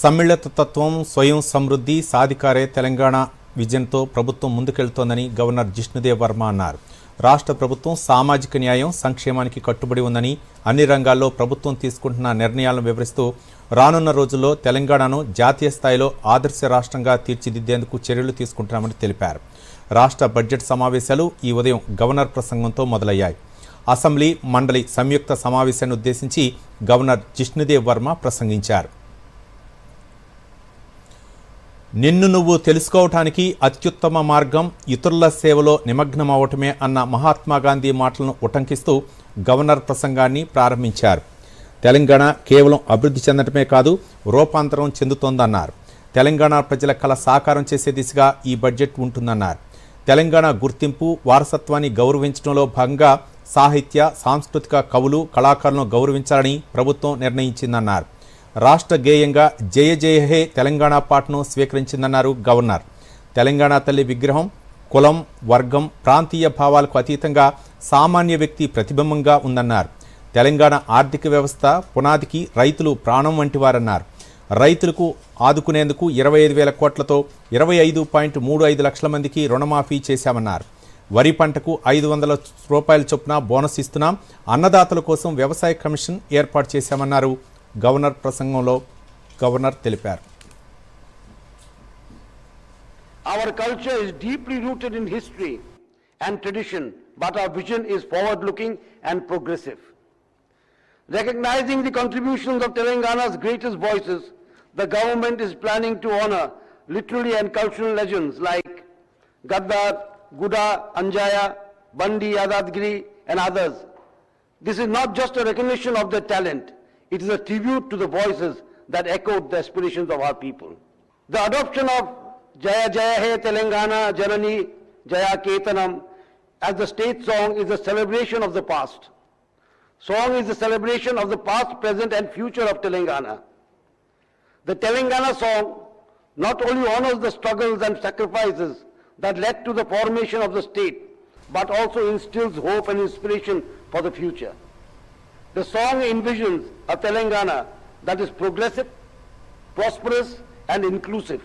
సమ్మిళిత తత్వం స్వయం సమృద్ధి సాధికారే తెలంగాణ విజన్తో ప్రభుత్వం ముందుకెళ్తోందని గవర్నర్ జిష్ణుదేవ్ వర్మ అన్నారు. రాష్ట్ర ప్రభుత్వం సామాజిక న్యాయం సంక్షేమానికి కట్టుబడి ఉందని అన్ని రంగాల్లో ప్రభుత్వం తీసుకుంటున్న నిర్ణయాలను వివరిస్తూ రానున్న రోజుల్లో తెలంగాణను జాతీయ స్థాయిలో ఆదర్శ రాష్ట్రంగా తీర్చిదిద్దేందుకు చర్యలు తీసుకుంటున్నామని తెలిపారు. రాష్ట్ర బడ్జెట్ సమావేశాలు ఈ ఉదయం గవర్నర్ ప్రసంగంతో మొదలయ్యాయి. అసెంబ్లీ మండలి సంయుక్త సమావేశాన్ని ఉద్దేశించి గవర్నర్ జిష్ణుదేవ్ వర్మ ప్రసంగించారు. నిన్ను నువ్వు తెలుసుకోవటానికి అత్యుత్తమ మార్గం ఇతరుల సేవలో నిమగ్నమవటమే అన్న మహాత్మా గాంధీ మాటలను ఉటంకిస్తూ గవర్నర్ ప్రసంగాన్ని ప్రారంభించారు. తెలంగాణ కేవలం అభివృద్ధి చెందటమే కాదు రూపాంతరం చెందుతోందన్నారు. తెలంగాణ ప్రజల కళ సాకారం చేసే దిశగా ఈ బడ్జెట్ ఉంటుందన్నారు. తెలంగాణ గుర్తింపు వారసత్వాన్ని గౌరవించడంలో భాగంగా సాహిత్య సాంస్కృతిక కవులు కళాకారులను గౌరవించాలని ప్రభుత్వం నిర్ణయించిందన్నారు. రాష్ట్ర గేయంగా జయ జయ హే తెలంగాణ పాటను స్వీకరించిందన్నారు గవర్నర్. తెలంగాణ తల్లి విగ్రహం కులం వర్గం ప్రాంతీయ భావాలకు అతీతంగా సామాన్య వ్యక్తి ప్రతిబింబంగా ఉందన్నారు. తెలంగాణ ఆర్థిక వ్యవస్థ పునాదికి రైతులు ప్రాణం వంటివారన్నారు. రైతులకు ఆదుకునేందుకు ఇరవై ఐదు వేల కోట్లతో ఇరవై ఐదు పాయింట్ మూడు ఐదు లక్షల మందికి రుణమాఫీ చేశామన్నారు. వరి పంటకు ఐదు వందల రూపాయల చొప్పున బోనస్ ఇస్తున్నాం. అన్నదాతల కోసం వ్యవసాయ కమిషన్ ఏర్పాటు చేశామన్నారు గవర్నర్ ప్రసంగంలో గవర్నర్ తెలిపారు Our culture is deeply rooted in history and tradition, but our vision is forward-looking and progressive. Recognizing the contributions of Telangana's greatest voices, the government is planning to honor literary and cultural legends like Gaddar, Guda, Anjaya, Bandi, Yadadgiri, and others. This is not just a recognition of their talent, it is a tribute to the voices that echoed the aspirations of our people. The adoption of Jaya Jaya He Telangana Janani Jaya Ketanam as the state song is a celebration of the past. Song is a celebration of the past, present and future of Telangana. The Telangana song not only honors the struggles and sacrifices that led to the formation of the state, but also instills hope and inspiration for the future. The song envisions a Telangana that is progressive, prosperous and inclusive,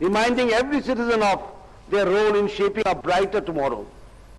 reminding every citizen of their role in shaping a brighter tomorrow.